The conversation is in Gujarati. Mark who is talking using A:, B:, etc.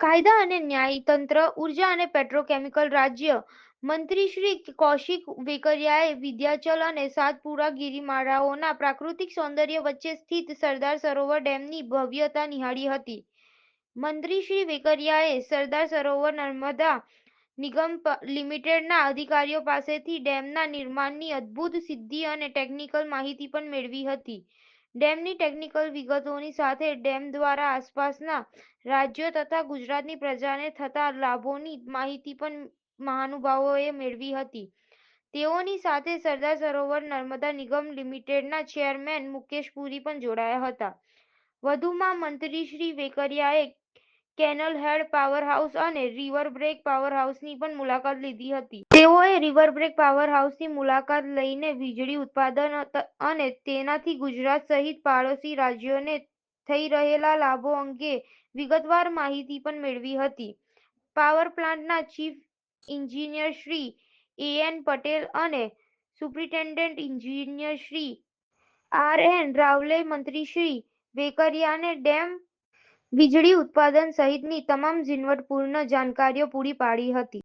A: કાયદા અને ન્યાય ઊર્જા અને પેટ્રોકેમિકલ રાજ્ય, મંત્રી શ્રી કૌશિક વેકરિયાએ વિદ્યાચલ અને સાતપુરા ગિરિમાળાઓના પ્રાકૃતિક સૌંદર્ય વચ્ચે સ્થિત સરદાર સરોવર ડેમની ભવ્યતા નિહાળી હતી. મંત્રી શ્રી વેકરિયાએ સરદાર સરોવર નર્મદા નિગમ લિમિટેડના અધિકારીઓ પાસેથી ડેમના નિર્માણની અદ્ભુત સિદ્ધિ અને ટેકનિકલ માહિતી પણ મેળવી હતી. ડેમની ટેકનિકલ વિગતોની સાથે ડેમ દ્વારા આસપાસના રાજ્યો તથા ગુજરાતની પ્રજાને થતા લાભોની માહિતી પણ મહાનુભાવોએ મેળવી હતી. તેઓની સાથે સરદાર સરોવર નર્મદા નિગમ લિમિટેડના ચેરમેન મુકેશ પુરી પણ જોડાયા હતા. વધુમાં મંત્રી શ્રી વેકરિયાએ કેનલ હેડ પાવર હાઉસ અને રિવરબ્રેક પાવર હાઉસની પણ મુલાકાત લીધી હતી. તેઓએ રિવરબ્રેક પાવર હાઉસની મુલાકાત લઈને વીજળી ઉત્પાદન અને તેનાથી ગુજરાત સહિત પાડોશી રાજ્યોને થઈ રહેલા લાભો અંગે વિગતવાર માહિતી પણ મેળવી હતી. પાવર પ્લાન્ટના chief engineer Shri A N Patel અને superintendent engineer Shri R N રાવલે મંત્રી શ્રી વેકરિયાને ડેમ, વીજળી ઉત્પાદન સહિતની તમામ ઝીણવટપૂર્ણ જાણકારીઓ પૂરી પાડી હતી.